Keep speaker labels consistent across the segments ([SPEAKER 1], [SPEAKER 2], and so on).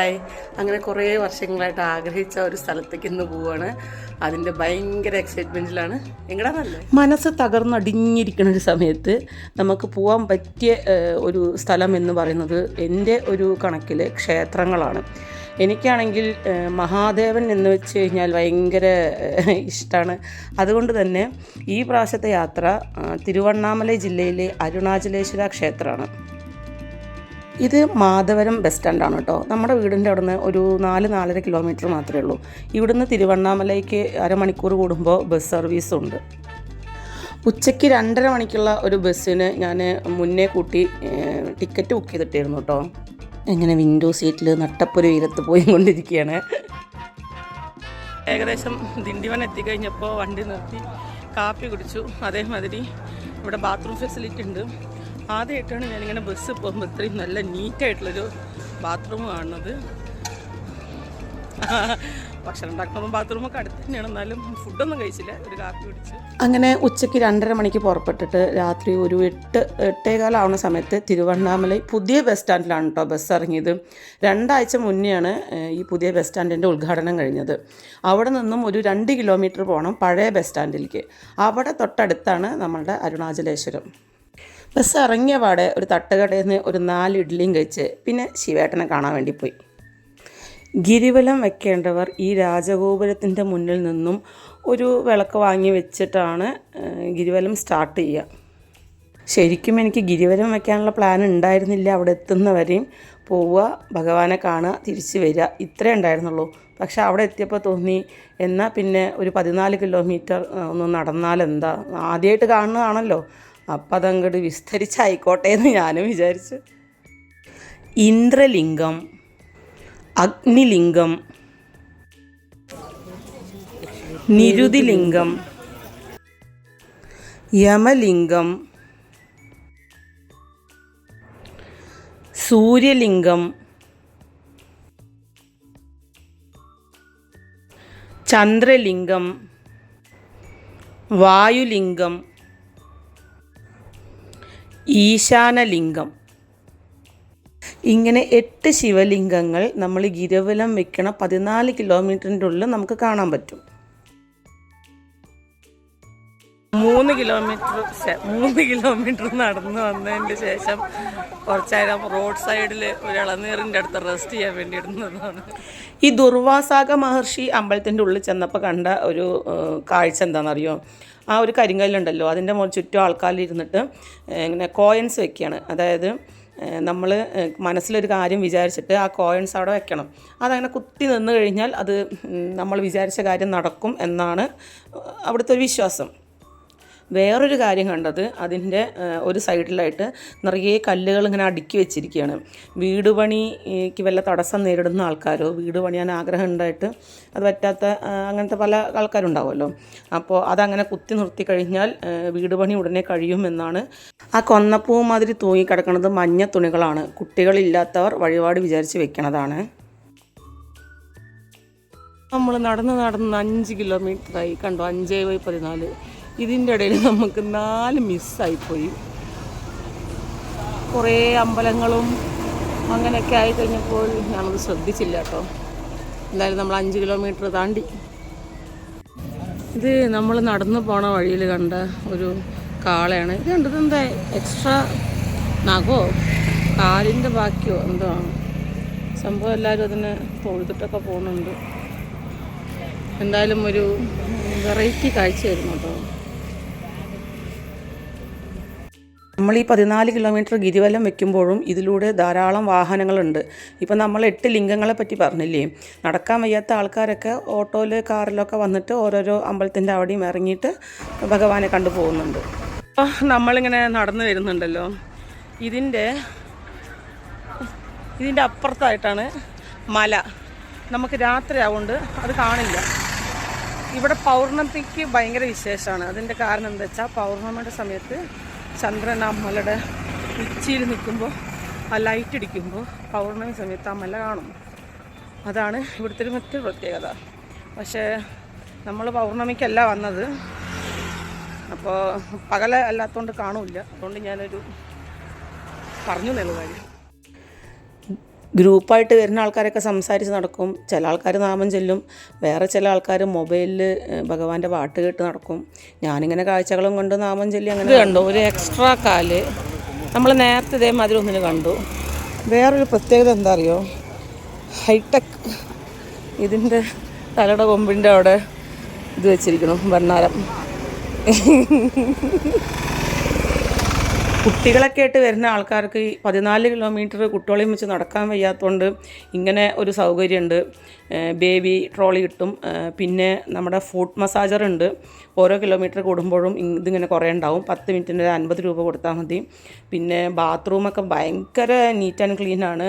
[SPEAKER 1] Hi അങ്ങനെ കുറേ വർഷങ്ങളായിട്ട് ആഗ്രഹിച്ച ഒരു സ്ഥലത്തേക്ക് ഇന്ന് പോവാണ്. അതിന്റെ ഭയങ്കര എക്സൈറ്റ്മെന്റിലാണ് എങ്ങടാ നല്ല മനസ്സ് തകർന്നടിഞ്ഞിരിക്കുന്ന ഒരു സമയത്ത് നമുക്ക് പോകാൻ പറ്റിയ ഒരു സ്ഥലം എന്ന് പറയുന്നത് എന്റെ ഒരു കണക്കിൽ ക്ഷേത്രങ്ങളാണ്. എനിക്കാണെങ്കിൽ മഹാദേവൻ എന്ന് വെച്ച് കഴിഞ്ഞാൽ ഭയങ്കര ഇഷ്ടമാണ് അതുകൊണ്ട് തന്നെ ഈ പ്രാവശ്യത്തെ യാത്ര തിരുവണ്ണാമല ജില്ലയിലെ അരുണാചലേശ്വര ക്ഷേത്രമാണ്. ഇത് മാധവരം ബസ് സ്റ്റാൻഡാണ് കേട്ടോ. നമ്മുടെ വീടിന്റെ അവിടുന്ന് ഒരു നാല് നാലര കിലോമീറ്റർ മാത്രമേ ഉള്ളൂ. ഇവിടുന്ന് തിരുവണ്ണാമലയ്ക്ക് അരമണിക്കൂർ കൂടുമ്പോൾ ബസ് സർവീസും ഉണ്ട്. ഉച്ചയ്ക്ക് രണ്ടര മണിക്കുള്ള ഒരു ബസ്സിന് ഞാൻ മുന്നേ കൂട്ടി ടിക്കറ്റ് ബുക്ക് ചെയ്തിട്ടായിരുന്നു കേട്ടോ. എങ്ങനെ വിൻഡോ സീറ്റിൽ നട്ടപ്പൊരു വീരത്ത് പോയി കൊണ്ടിരിക്കുകയാണ് ഏകദേശം ദിണ്ടിവൻ എത്തിക്കഴിഞ്ഞപ്പോൾ വണ്ടി നിർത്തി കാപ്പി കുടിച്ചു. അതേമാതിരി ഇവിടെ ബാത്റൂം ഫെസിലിറ്റി ഉണ്ട്. ആദ്യമായിട്ടാണ് ഞാനിങ്ങനെ ബസ് പോകുമ്പോൾ ഇത്രയും നല്ല നീറ്റായിട്ടുള്ളൊരു ബാത്റൂം കാണുന്നത്. ഭക്ഷണം ഉണ്ടാക്കുമ്പോൾ ബാത്റൂമൊക്കെ അടുത്ത് തന്നെയാണ്. എന്നാലും ഫുഡൊന്നും കഴിച്ചില്ല. ഒരു കാപ്പി കുടിച്ച്. അങ്ങനെ ഉച്ചയ്ക്ക് രണ്ടര മണിക്ക് പുറപ്പെട്ടിട്ട് രാത്രി ഒരു എട്ട് എട്ടേകാലാവുന്ന സമയത്ത് തിരുവണ്ണാമല പുതിയ ബസ് സ്റ്റാൻഡിലാണ് കേട്ടോ ബസ് ഇറങ്ങിയത്. രണ്ടാഴ്ച മുന്നെയാണ് ഈ പുതിയ ബസ് സ്റ്റാൻഡിന്റെ ഉദ്ഘാടനം കഴിഞ്ഞത്. അവിടെ നിന്നും ഒരു രണ്ട് കിലോമീറ്റർ പോകണം പഴയ ബസ് സ്റ്റാൻഡിലേക്ക് അവിടെ തൊട്ടടുത്താണ് നമ്മളുടെ അരുണാചലേശ്വരം. ബസ് ഇറങ്ങിയ പാടെ ഒരു തട്ടുകടയിൽ നിന്ന് ഒരു നാല് ഇഡ്ഡലിയും കഴിച്ച് പിന്നെ ശിവേട്ടനെ കാണാൻ വേണ്ടി പോയി. ഗിരിവലം വെക്കേണ്ടവർ ഈ രാജഗോപുരത്തിന്റെ മുന്നിൽ നിന്നും ഒരു വിളക്ക് വാങ്ങി വെച്ചിട്ടാണ് ഗിരിവലം സ്റ്റാർട്ട് ചെയ്യുക. ശരിക്കും എനിക്ക് ഗിരിവലം വെക്കാനുള്ള പ്ലാൻ ഉണ്ടായിരുന്നില്ല അവിടെ എത്തുന്നവരെയും. പോവുക ഭഗവാനെ കാണുക തിരിച്ച് വരിക ഇത്രേ ഉണ്ടായിരുന്നുള്ളൂ. പക്ഷേ അവിടെ എത്തിയപ്പോൾ തോന്നി എന്നാൽ പിന്നെ ഒരു പതിനാല് കിലോമീറ്റർ ഒന്ന് ഒന്ന് നടന്നാലെന്താ ആദ്യമായിട്ട് കാണുന്നതാണല്ലോ. അപ്പം അതങ്ങോട്ട് വിസ്തരിച്ചായിക്കോട്ടെ എന്ന് ഞാനും വിചാരിച്ചു. ഇന്ദ്രലിംഗം അഗ്നിലിംഗം നിരുതിലിംഗം യമലിംഗം സൂര്യലിംഗം ചന്ദ്രലിംഗം വായുലിംഗം ഈശാനലിംഗം. ഇങ്ങനെ എട്ട് ശിവലിംഗങ്ങൾ നമ്മൾ ഗിരവലം വെക്കണ പതിനാല് കിലോമീറ്ററിന്റെ ഉള്ളിൽ നമുക്ക് കാണാൻ പറ്റും. മൂന്ന് കിലോമീറ്റർ മൂന്ന് കിലോമീറ്റർ നടന്നു വന്നതിന്റെ ശേഷം കുറച്ചായിരം റോഡ് സൈഡിൽ ഒരു ഇളനീറിന്റെ അടുത്ത് റെസ്റ്റ് ചെയ്യാൻ വേണ്ടി ഇടുന്നതാണ് ഈ ദുർവാസാഗ മഹർഷി അമ്പലത്തിന്റെ ഉള്ളിൽ ചെന്നപ്പോൾ കണ്ട ഒരു കാഴ്ച എന്താണെന്നറിയോ? ആ ഒരു കരിങ്കല്ലുണ്ടല്ലോ അതിന്റെ മുകളിൽ ചുറ്റും ആൾക്കാരിരുന്നിട്ട് ഇങ്ങനെ കോയിൻസ് വെക്കുകയാണ് അതായത് നമ്മൾ മനസ്സിലൊരു കാര്യം വിചാരിച്ചിട്ട് ആ കോയിൻസ് അവിടെ വെക്കണം. അതങ്ങനെ കുത്തി നിന്ന് കഴിഞ്ഞാൽ അത് നമ്മൾ വിചാരിച്ച കാര്യം നടക്കും എന്നാണ് അവിടുത്തെ ഒരു വിശ്വാസം. വേറൊരു കാര്യം കണ്ടത് അതിന്റെ ഒരു സൈഡിലായിട്ട് നിറയെ കല്ലുകൾ ഇങ്ങനെ അടുക്കി വെച്ചിരിക്കുകയാണ്. വീട് പണിക്ക് വല്ല തടസ്സം നേരിടുന്ന ആൾക്കാരോ വീട് പണിയാൻ ആഗ്രഹം ഉണ്ടായിട്ട് അത് പറ്റാത്ത അങ്ങനത്തെ പല ആൾക്കാരുണ്ടാവുമല്ലോ. അപ്പോൾ അതങ്ങനെ കുത്തി നിർത്തി കഴിഞ്ഞാൽ വീട് പണി ഉടനെ കഴിയുമെന്നാണ് ആ കൊന്നപ്പൂ മാതിരി തൂങ്ങിക്കിടക്കുന്നത് മഞ്ഞ തുണികളാണ്. കുട്ടികളില്ലാത്തവർ വഴിപാട് വിചാരിച്ച് വെക്കണതാണ്. നമ്മൾ നടന്ന് നടന്ന് അഞ്ച് കിലോമീറ്ററായി കണ്ടു? അഞ്ചേ ബൈ പതിനാല്. ഇതിന്റെ ഇടയിൽ നമുക്ക് നാല് മിസ്സായിപ്പോയി. കുറേ അമ്പലങ്ങളും അങ്ങനെയൊക്കെ ആയി കഴിഞ്ഞപ്പോൾ ഞാനത് ശ്രദ്ധിച്ചില്ല കേട്ടോ. എന്തായാലും നമ്മൾ അഞ്ച് കിലോമീറ്റർ താണ്ടി. ഇത് നമ്മൾ നടന്നു പോണ വഴിയിൽ കണ്ട ഒരു കാളയാണ്. ഇത് കണ്ടത് എന്താ എക്സ്ട്രാ നഖോ? കാലിന്റെ ബാക്കിയോ? എന്തോ ആണ്. സംഭവം എല്ലാവരും അതിന് തൊഴുതിട്ടൊക്കെ പോകുന്നുണ്ട്. എന്തായാലും ഒരു വെറൈറ്റി കാഴ്ചയായിരുന്നു കേട്ടോ. നമ്മൾ ഈ പതിനാല് കിലോമീറ്റർ ഗിരിവലം വെക്കുമ്പോഴും ഇതിലൂടെ ധാരാളം വാഹനങ്ങളുണ്ട്. ഇപ്പം നമ്മൾ എട്ട് ലിംഗങ്ങളെ പറ്റി പറഞ്ഞില്ലേ? നടക്കാൻ വയ്യാത്ത ആൾക്കാരൊക്കെ ഓട്ടോയിൽ കാറിലൊക്കെ വന്നിട്ട് ഓരോരോ അമ്പലത്തിന്റെ അവിടെയും ഇറങ്ങിയിട്ട് ഭഗവാനെ കണ്ടു പോകുന്നുണ്ട്. അപ്പോൾ നമ്മളിങ്ങനെ നടന്നു വരുന്നുണ്ടല്ലോ. ഇതിന്റെ ഇതിന്റെ അപ്പുറത്തായിട്ടാണ് മല. നമുക്ക് രാത്രി ആവുകൊണ്ട് അത് കാണില്ല. ഇവിടെ പൗർണമിക്ക് ഭയങ്കര വിശേഷമാണ്. അതിന്റെ കാരണം എന്താ വെച്ചാൽ പൗർണമിയുടെ സമയത്ത് ചന്ദ്രൻ ആ മലയുടെ ഉച്ചിയിൽ നിൽക്കുമ്പോൾ ആ ലൈറ്റ് അടിക്കുമ്പോൾ പൗർണമി സമയത്ത് ആ മല കാണും. അതാണ് ഇവിടുത്തെ ഒരു മറ്റൊരു പ്രത്യേകത. പക്ഷേ നമ്മൾ പൗർണമിക്കല്ല വന്നത്. അപ്പോൾ പകല അല്ലാത്തതുകൊണ്ട് കാണില്ല. അതുകൊണ്ട് ഞാനൊരു പറഞ്ഞു എന്നുള്ള ഗ്രൂപ്പായിട്ട് വരുന്ന ആൾക്കാരൊക്കെ സംസാരിച്ച് നടക്കും. ചില ആൾക്കാർ നാമം ചെല്ലും. വേറെ ചില ആൾക്കാർ മൊബൈലിൽ ഭഗവാന്റെ പാട്ട് കേട്ട് നടക്കും. ഞാനിങ്ങനെ കാഴ്ചകളും കൊണ്ട് നാമം ചൊല്ലി അങ്ങനെ കണ്ടു. ഒരു എക്സ്ട്രാ കാൽ. നമ്മൾ നേരത്തെ ഇതേമാതിരി ഒന്നിന് കണ്ടു. വേറൊരു പ്രത്യേകത എന്താ അറിയോ ഹൈടെക്. ഇതിന്റെ തലയുടെ കൊമ്പിന്റെ അവിടെ ഇത് വെച്ചിരിക്കണം ഭണ്ണാരം കുട്ടികളൊക്കെ ആയിട്ട് വരുന്ന ആൾക്കാർക്ക് ഈ പതിനാല് കിലോമീറ്റർ കുട്ടികളെയും വെച്ച് നടക്കാൻ വയ്യാത്തതുകൊണ്ട് ഇങ്ങനെ ഒരു സൗകര്യമുണ്ട് ബേബി ട്രോളി കിട്ടും. പിന്നെ നമ്മുടെ ഫുഡ് മസാജർ ഉണ്ട്. ഓരോ കിലോമീറ്റർ കൂടുമ്പോഴും ഇതിങ്ങനെ കുറേ ഉണ്ടാവും. പത്ത് മിനിറ്റിന്റെ ഒരു അൻപത് രൂപ കൊടുത്താൽ മതി. പിന്നെ ബാത്റൂമൊക്കെ ഭയങ്കര നീറ്റ് ആൻഡ് ക്ലീൻ ആണ്.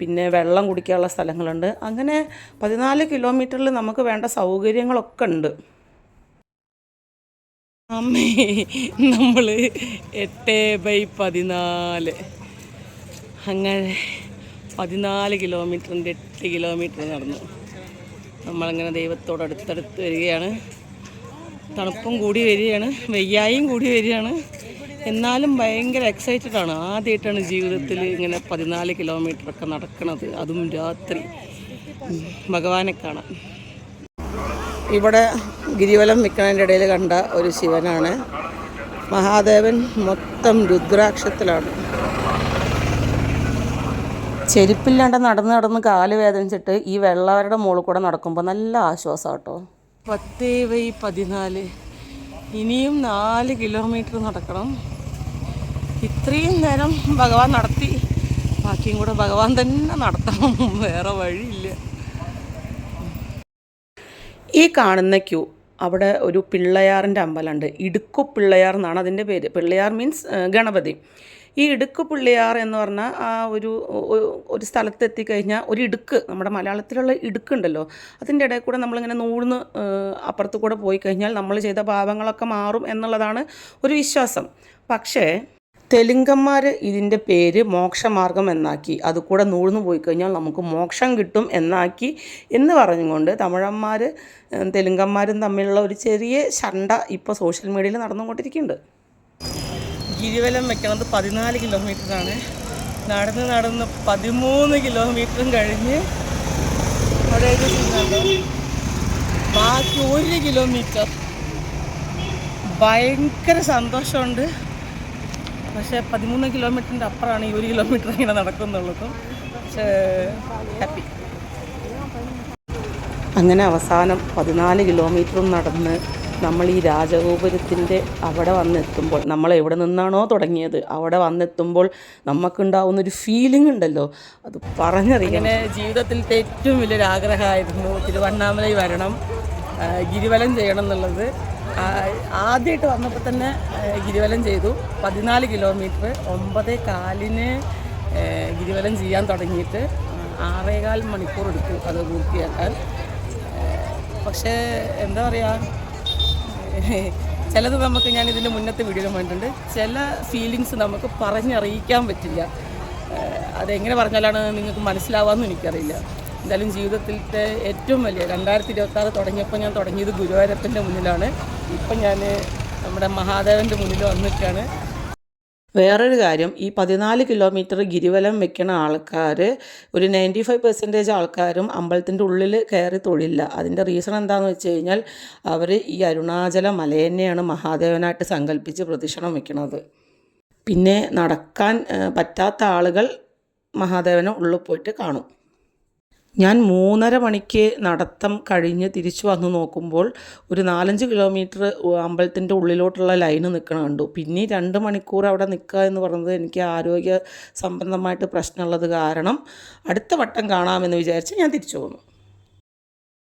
[SPEAKER 1] പിന്നെ വെള്ളം കുടിക്കാനുള്ള സ്ഥലങ്ങളുണ്ട്. അങ്ങനെ പതിനാല് കിലോമീറ്ററിൽ നമുക്ക് വേണ്ട സൗകര്യങ്ങളൊക്കെ ഉണ്ട്. അമ്മേ നമ്മൾ എട്ട് ബൈ പതിനാല്. അങ്ങനെ പതിനാല് കിലോമീറ്ററിന്റെ എട്ട് കിലോമീറ്റർ നടന്നു. നമ്മളങ്ങനെ ദൈവത്തോട് അടുത്തടുത്ത് വരികയാണ്. തണുപ്പും കൂടി വരികയാണ്. വെയ്യായും കൂടി വരികയാണ്. എന്നാലും ഭയങ്കര എക്സൈറ്റഡ് ആണ്. ആദ്യമായിട്ടാണ് ജീവിതത്തിൽ ഇങ്ങനെ പതിനാല് കിലോമീറ്ററൊക്കെ നടക്കുന്നത് അതും രാത്രി. ഭഗവാനെ കാണാൻ. ഇവിടെ ഗിരിവലം വിൽക്കുന്നതിന്റെ ഇടയിൽ കണ്ട ഒരു ശിവനാണ്. മഹാദേവൻ മൊത്തം രുദ്രാക്ഷത്തിലാണ്. ചെരുപ്പില്ലാണ്ട് നടന്ന് നടന്ന് കാൽ വേദനിച്ചിട്ട് ഈ വെള്ളവരുടെ മുകളിൽ കൂടെ നടക്കുമ്പോൾ നല്ല ആശ്വാസം കേട്ടോ. പത്തേ വൈ പതിനാല്. ഇനിയും നാല് കിലോമീറ്റർ നടക്കണം. ഇത്രയും നേരം ഭഗവാൻ നടത്തി. ബാക്കിയും കൂടെ ഭഗവാൻ തന്നെ നടത്തണം. വേറെ വഴിയില്ല. ഈ കാണുന്ന ക്യൂ അവിടെ ഒരു പിള്ളയാറിന്റെ അമ്പലമുണ്ട്. ഇടുക്കു പിള്ളയാർ എന്നാണ് അതിന്റെ പേര്. പിള്ളയാർ മീൻസ് ഗണപതി. ഈ ഇടുക്കു പിള്ളയാർ എന്ന് പറഞ്ഞാൽ ആ ഒരു ഒരു സ്ഥലത്ത് എത്തിക്കഴിഞ്ഞാൽ ഒരു ഇടുക്ക് നമ്മുടെ മലയാളത്തിലുള്ള ഇടുക്കുണ്ടല്ലോ. അതിന്റെ ഇടയിൽ കൂടെ നമ്മളിങ്ങനെ നൂഴ്ന്ന് അപ്പുറത്ത് കൂടെ പോയി കഴിഞ്ഞാൽ നമ്മൾ ചെയ്ത പാപങ്ങളൊക്കെ മാറും എന്നുള്ളതാണ് ഒരു വിശ്വാസം. പക്ഷേ തെലുങ്കന്മാർ ഇതിന്റെ പേര് മോക്ഷമാർഗം എന്നാക്കി. അത് കൂടെ നൂഴ്ന്നു പോയി കഴിഞ്ഞാൽ നമുക്ക് മോക്ഷം കിട്ടും എന്നാക്കി എന്ന് പറഞ്ഞുകൊണ്ട് തമിഴന്മാർ തെലുങ്കന്മാരും തമ്മിലുള്ള ഒരു ചെറിയ ശണ്ട ഇപ്പോൾ സോഷ്യൽ മീഡിയയിൽ നടന്നുകൊണ്ടിരിക്കുന്നുണ്ട്. ഗിരിവലം വെക്കണത് പതിനാല് കിലോമീറ്ററാണ്. നടന്ന് നടന്ന് പതിമൂന്ന് കിലോമീറ്ററും കഴിഞ്ഞ് അവിടെ എഴുതിയിട്ടുണ്ടോ? ബാക്കി ഒരു കിലോമീറ്റർ. ഭയങ്കര സന്തോഷമുണ്ട്. പക്ഷേ പതിമൂന്ന് കിലോമീറ്ററിന്റെ അപ്പുറമാണ് ഈ ഒരു കിലോമീറ്റർ ഇങ്ങനെ നടക്കുന്നുള്ളതും പക്ഷേ ഹാപ്പി അങ്ങനെ അവസാനം പതിനാല് കിലോമീറ്ററും നടന്ന് നമ്മൾ ഈ രാജഗോപുരത്തിന്റെ അവിടെ വന്നെത്തുമ്പോൾ നമ്മൾ എവിടെ നിന്നാണോ തുടങ്ങിയത്? അവിടെ വന്നെത്തുമ്പോൾ നമുക്കുണ്ടാവുന്ന ഒരു ഫീലിംഗ് ഉണ്ടല്ലോ. അത് പറഞ്ഞറിയാം ജീവിതത്തിലത്തെ ഏറ്റവും വലിയൊരു ആഗ്രഹമായിരുന്നു തിരുവണ്ണാമലയിൽ വരണം ഗിരിവലം ചെയ്യണം എന്നുള്ളത്. ആദ്യമായിട്ട് വന്നപ്പോൾ തന്നെ ഗിരിവലം ചെയ്തു. പതിനാല് കിലോമീറ്റർ ഒമ്പതേ കാലിന് ഗിരിവലം ചെയ്യാൻ തുടങ്ങിയിട്ട് ആറേകാൽ മണിക്കൂർ എടുത്തു അത് പൂർത്തിയാക്കാൻ. പക്ഷേ എന്താ പറയുക ചിലത് നമുക്ക് ഞാൻ ഇതിന്റെ മുന്നത്തെ വീഡിയോയിൽ കണ്ടിട്ടുണ്ട് ചില ഫീലിങ്സ് നമുക്ക് പറഞ്ഞറിയിക്കാൻ പറ്റില്ല. അതെങ്ങനെ പറഞ്ഞാലാണ് നിങ്ങൾക്ക് മനസ്സിലാവാമെന്ന് എനിക്കറിയില്ല. എന്തായാലും ജീവിതത്തിലത്തെ ഏറ്റവും വലിയ രണ്ടായിരത്തി ഇരുപത്താറ് തുടങ്ങിയപ്പോൾ ഞാൻ തുടങ്ങിയത് ഗുരുവായൂരപ്പന്റെ മുന്നിലാണ്. ഇപ്പം ഞാൻ നമ്മുടെ മഹാദേവന്റെ മുന്നിൽ വന്നിട്ടാണ് വേറൊരു കാര്യം ഈ പതിനാല് കിലോമീറ്റർ ഗിരിവലം വെക്കണ ആൾക്കാർ ഒരു നയന്റി ഫൈവ് പെർസെന്റേജ് ആൾക്കാരും അമ്പലത്തിന്റെ ഉള്ളിൽ കയറി തൊഴില്ല അതിന്റെ റീസൺ എന്താണെന്ന് വെച്ച് കഴിഞ്ഞാൽ അവർ ഈ അരുണാചല മലയെന്നെയാണ് മഹാദേവനായിട്ട് സങ്കല്പിച്ച് പ്രദക്ഷിണം വെക്കുന്നത് പിന്നെ നടക്കാൻ പറ്റാത്ത ആളുകൾ മഹാദേവനെ ഉള്ളിൽ പോയിട്ട് കാണും. ഞാൻ മൂന്നര മണിക്ക് നടത്തം കഴിഞ്ഞ് തിരിച്ചു വന്ന് നോക്കുമ്പോൾ ഒരു നാലഞ്ച് കിലോമീറ്റർ അമ്പലത്തിന്റെ ഉള്ളിലോട്ടുള്ള ലൈന് നിൽക്കണ കണ്ടു. പിന്നെ രണ്ട് മണിക്കൂർ അവിടെ നിൽക്കുക എന്ന് പറയുന്നത് എനിക്ക് ആരോഗ്യ സംബന്ധമായിട്ട് പ്രശ്നമുള്ളത് കാരണം അടുത്ത വട്ടം കാണാമെന്ന് വിചാരിച്ച് ഞാൻ തിരിച്ചു പോന്നു